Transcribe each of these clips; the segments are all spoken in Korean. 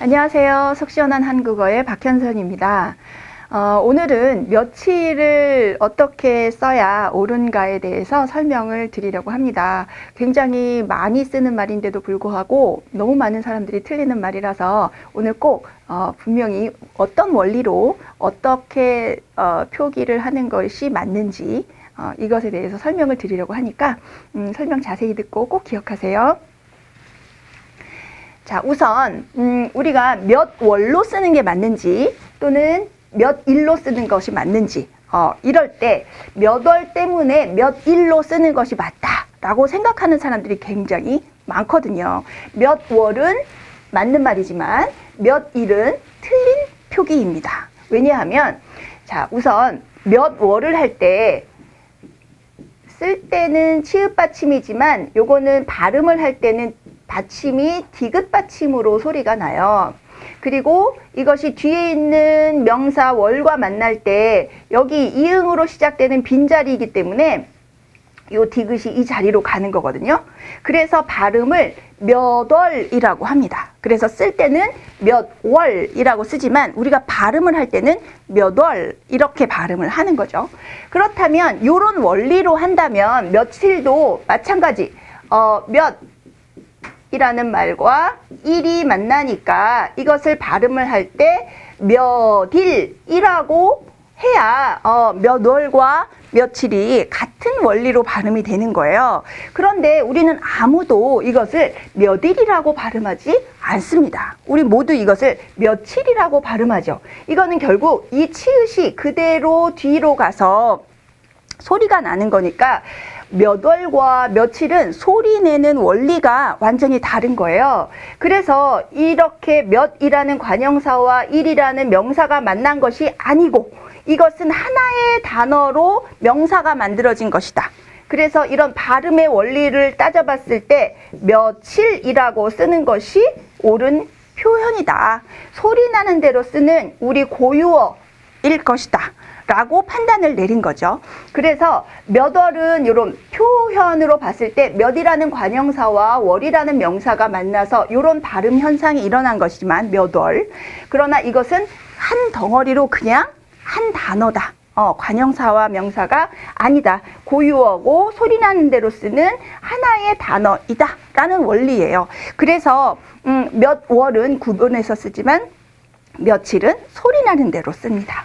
안녕하세요. 속 시원한 한국어의 박현선입니다. 어, 오늘은 며칠을 어떻게 써야 옳은가에 대해서 설명을 드리려고 합니다. 굉장히 많이 쓰는 말인데도 불구하고 너무 많은 사람들이 틀리는 말이라서 오늘 꼭 어, 분명히 어떤 원리로 어떻게 어, 표기를 하는 것이 맞는지 어, 이것에 대해서 설명을 드리려고 하니까 음, 설명 자세히 듣고 꼭 기억하세요. 자, 우선 음, 우리가 몇 월로 쓰는 게 맞는지 또는 몇 일로 쓰는 것이 맞는지 어, 이럴 때 몇 월 때문에 몇 일로 쓰는 것이 맞다라고 생각하는 사람들이 굉장히 많거든요. 몇 월은 맞는 말이지만 몇 일은 틀린 표기입니다. 왜냐하면 자, 우선 몇 월을 할때 쓸 때는 치읓 받침이지만 요거는 발음을 할 때는 받침이 디귿 받침으로 소리가 나요. 그리고 이것이 뒤에 있는 명사 월과 만날 때 여기 이응으로 시작되는 빈자리이기 때문에 요 디귿이 이 자리로 가는 거거든요. 그래서 발음을 몇 월이라고 합니다. 그래서 쓸 때는 몇 월이라고 쓰지만 우리가 발음을 할 때는 몇 월 이렇게 발음을 하는 거죠. 그렇다면 요런 원리로 한다면 며칠도 마찬가지 어, 몇 이라는 말과 일이 만나니까 이것을 발음을 할때 몇일이라고 해야 어, 몇 월과 며칠이 같은 원리로 발음이 되는 거예요. 그런데 우리는 아무도 이것을 몇일이라고 발음하지 않습니다. 우리 모두 이것을 며칠이라고 발음하죠. 이거는 결국 이 치읓이 그대로 뒤로 가서 소리가 나는 거니까 몇 월과 며칠은 소리 내는 원리가 완전히 다른 거예요. 그래서 이렇게 몇이라는 관형사와 일이라는 명사가 만난 것이 아니고 이것은 하나의 단어로 명사가 만들어진 것이다. 그래서 이런 발음의 원리를 따져봤을 때 며칠이라고 쓰는 것이 옳은 표현이다. 소리 나는 대로 쓰는 우리 고유어 일 것이다. 라고 판단을 내린 거죠. 그래서 몇 월은 이런 표현으로 봤을 때 몇이라는 관형사와 월이라는 명사가 만나서 이런 발음 현상이 일어난 것이지만 몇 월. 그러나 이것은 한 덩어리로 그냥 한 단어다. 어, 관형사와 명사가 아니다. 고유어고 소리 나는 대로 쓰는 하나의 단어이다. 라는 원리예요. 그래서 음, 몇 월은 구분해서 쓰지만 며칠은 소리 나는 대로 씁니다.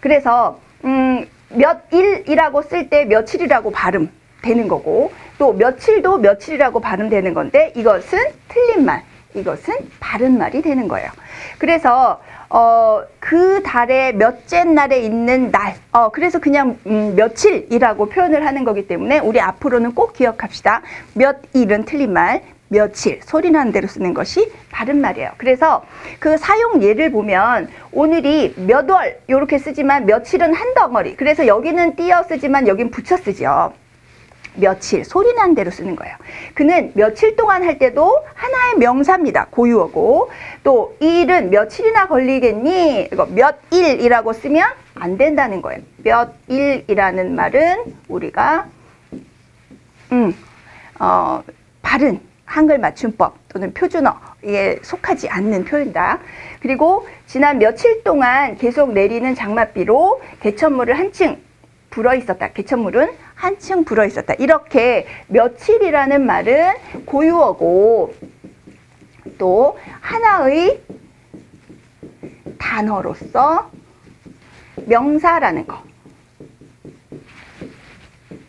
그래서 음, 몇 일이라고 쓸 때 며칠이라고 발음 되는 거고 또 며칠도 며칠이라고 발음되는 건데 이것은 틀린 말, 이것은 바른 말이 되는 거예요. 그래서 어, 그 달의 몇째 날에 있는 날, 어, 그래서 그냥 음, 며칠이라고 표현을 하는 거기 때문에 우리 앞으로는 꼭 기억합시다. 몇 일은 틀린 말, 며칠 소리 나는 대로 쓰는 것이 바른 말이에요. 그래서 그 사용 예를 보면 오늘이 몇 월 이렇게 쓰지만 며칠은 한 덩어리. 그래서 여기는 띄어 쓰지만 여긴 붙여 쓰죠. 며칠 소리 나는 대로 쓰는 거예요. 그는 며칠 동안 할 때도 하나의 명사입니다. 고유어고 또 일은 며칠이나 걸리겠니? 이거 몇 일이라고 쓰면 안 된다는 거예요. 몇 일이라는 말은 우리가 음, 어, 바른 한글 맞춤법 또는 표준어에 속하지 않는 표현이다. 그리고 지난 며칠 동안 계속 내리는 장맛비로 개천물을 한층 불어 있었다. 개천물은 한층 불어 있었다. 이렇게 며칠이라는 말은 고유어고 또 하나의 단어로서 명사라는 거.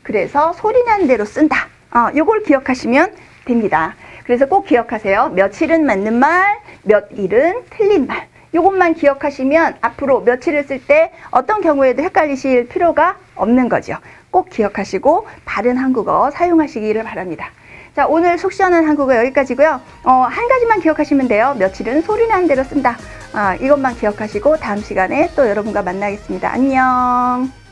그래서 소리 나는 대로 쓴다. 어, 요걸 기억하시면 됩니다. 그래서 꼭 기억하세요. 며칠은 맞는 말, 몇 일은 틀린 말. 요것만 기억하시면 앞으로 며칠을 쓸 때 어떤 경우에도 헷갈리실 필요가 없는 거죠. 꼭 기억하시고 바른 한국어 사용하시기를 바랍니다. 자, 오늘 속 시원한 한국어 여기까지고요. 어, 한 가지만 기억하시면 돼요. 며칠은 소리 나는 대로 쓴다. 아, 이것만 기억하시고 다음 시간에 또 여러분과 만나겠습니다. 안녕.